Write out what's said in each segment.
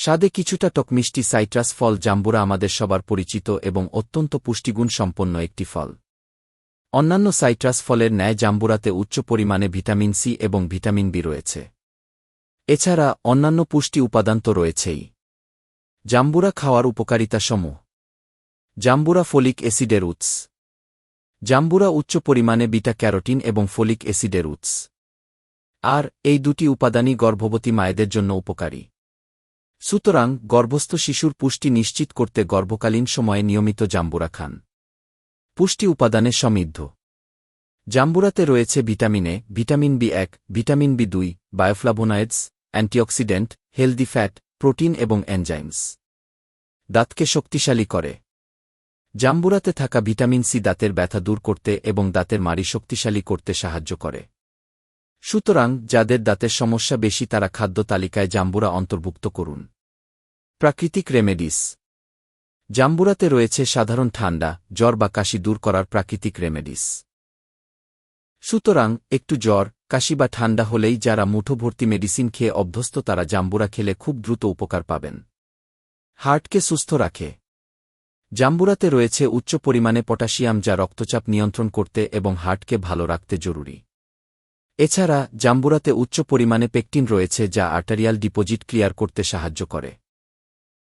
স্বাদে কিছুটা টকমিষ্টি সাইট্রাস ফল জাম্বুরা আমাদের সবার পরিচিত এবং অত্যন্ত পুষ্টিগুণ সম্পন্ন একটি ফল। অন্যান্য সাইট্রাস ফলের ন্যায় জাম্বুরাতে উচ্চ পরিমাণে ভিটামিন সি এবং ভিটামিন বি রয়েছে। এছাড়া অন্যান্য পুষ্টি উপাদান তো রয়েছেই। জাম্বুরা খাওয়ার উপকারিতা সমূহ। জাম্বুরা ফলিক অ্যাসিডের উৎস। জাম্বুরা উচ্চ পরিমাণে বিটা ক্যারোটিন এবং ফলিক অ্যাসিডের উৎস। আর এই দুটি উপাদানই গর্ভবতী মায়েদের জন্য উপকারী। সুতরাং গর্ভস্থ শিশুর পুষ্টি নিশ্চিত করতে গর্ভকালীন সময়ে নিয়মিত জাম্বুরা খান। পুষ্টি উপাদানে সমৃদ্ধ। জাম্বুরাতে রয়েছে ভিটামিনে ভিটামিন বি এক, ভিটামিন বি দুই bioflavonoids antioxidant, healthy fat, protein এবং এনজাইমস। দাঁতকে শক্তিশালী করে। জাম্বুরাতে থাকা ভিটামিন সি দাঁতের ব্যথা দূর করতে এবং দাঁতের মারি শক্তিশালী করতে সাহায্য করে। সুতরাং যাদের দাঁতের সমস্যা বেশি তারা খাদ্য তালিকায় জাম্বুরা অন্তর্ভুক্ত করুন। প্রাকৃতিক রেমেডিস। জাম্বুরাতে রয়েছে সাধারণ ঠান্ডা, জ্বর বা কাশি দূর করার প্রাকৃতিক রেমেডিস। সুতরাং, একটু জ্বর, কাশি বা ঠান্ডা হলেই যারা মুঠোভর্তি মেডিসিন খেয়ে অভ্যস্ত তারা জাম্বুরা খেলে খুব দ্রুত উপকার পাবেন। হার্টকে সুস্থ রাখে। জাম্বুরাতে রয়েছে উচ্চ পরিমাণে পটাশিয়াম যা রক্তচাপ নিয়ন্ত্রণ করতে এবং হার্টকে ভালো রাখতে জরুরি। এছাড়া, জাম্বুরাতে উচ্চ পরিমাণে পেকটিন রয়েছে যা আর্টারিয়াল ডিপোজিট ক্লিয়ার করতে সাহায্য করে।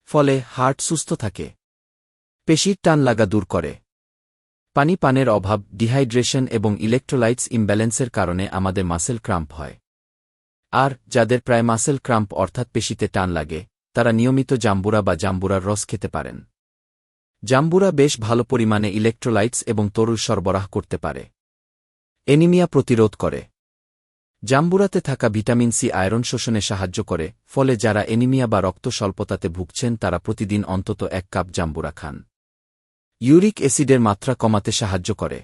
ফলে, হার্ট সুস্থ থাকে। পেশির টান লাগা দূর করে। পানি পানের অভাব, ডিহাইড্রেশন এবং ইলেকট্রোলাইটস ইমব্যালেন্সের কারণে আমাদের মাসেল ক্রাম্প হয়। আর, যাদের প্রায় মাসেল ক্রাম্প অর্থাৎ পেশিতে টান লাগে, তারা নিয়মিত জাম্বুরা বা জাম্বুরার রস খেতে পারেন। জাম্বুরা বেশ ভালো পরিমাণে ইলেকট্রোলাইটস এবং তরুল সরবরাহ করতে পারে। এনিমিয়া প্রতিরোধ করে। জাম্বুরাতে থাকা ভিটামিন সি আয়রন শোষণে সাহায্য করে, ফলে যারা এনিমিয়া বা রক্ত স্বল্পতাতে ভুগছেন তারা প্রতিদিন অন্তত এক কাপ জাম্বুরা খান। ইউরিক অ্যাসিডের মাত্রা কমাতে সাহায্য করে।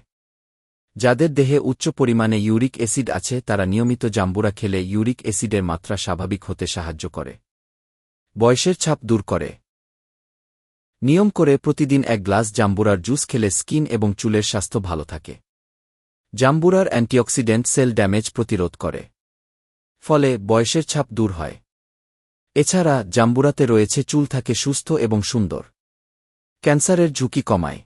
যাদের দেহে উচ্চ পরিমাণে ইউরিক অ্যাসিড আছে, তারা নিয়মিত জাম্বুরা খেলে ইউরিক অ্যাসিডের মাত্রা স্বাভাবিক হতে সাহায্য করে। বয়সের ছাপ দূর করে। নিয়ম করে প্রতিদিন এক গ্লাস জাম্বুরার জুস খেলে স্কিন এবং চুলের স্বাস্থ্য ভালো থাকে। জাম্বুরার অ্যান্টিঅক্সিডেন্ট সেল ড্যামেজ প্রতিরোধ করে। ফলে বয়সের ছাপ দূর হয়। এছাড়া জাম্বুরাতে রয়েছে চুল থাকে সুস্থ এবং সুন্দর। ক্যান্সারের ঝুঁকি কমায়।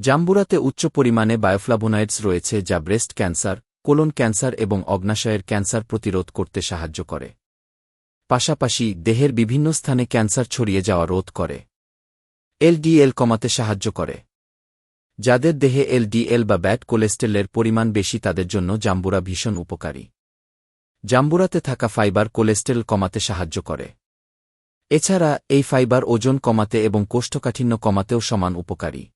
জাম্বুরাতে উচ্চ পরিমাণে বায়োফ্লাভোনাইডস রয়েছে যা ব্রেস্ট ক্যান্সার, কোলন ক্যান্সার এবং অগ্নাশয়ের ক্যান্সার প্রতিরোধ করতে সাহায্য করে। পাশাপাশি দেহের বিভিন্ন স্থানে ক্যান্সার ছড়িয়ে যাওয়া রোধ করে। এলডিএল কমাতে সাহায্য করে। যাদের দেহে এলডিএল বা ব্যাড কোলেস্টেরলের পরিমাণ বেশি তাদের জন্য জাম্বুরা ভীষণ উপকারী। জাম্বুরাতে থাকা ফাইবার কোলেস্টেরল কমাতে সাহায্য করে। এছাড়া, এই ফাইবার ওজন কমাতে এবং কোষ্ঠকাঠিন্য কমাতেও সমান উপকারী।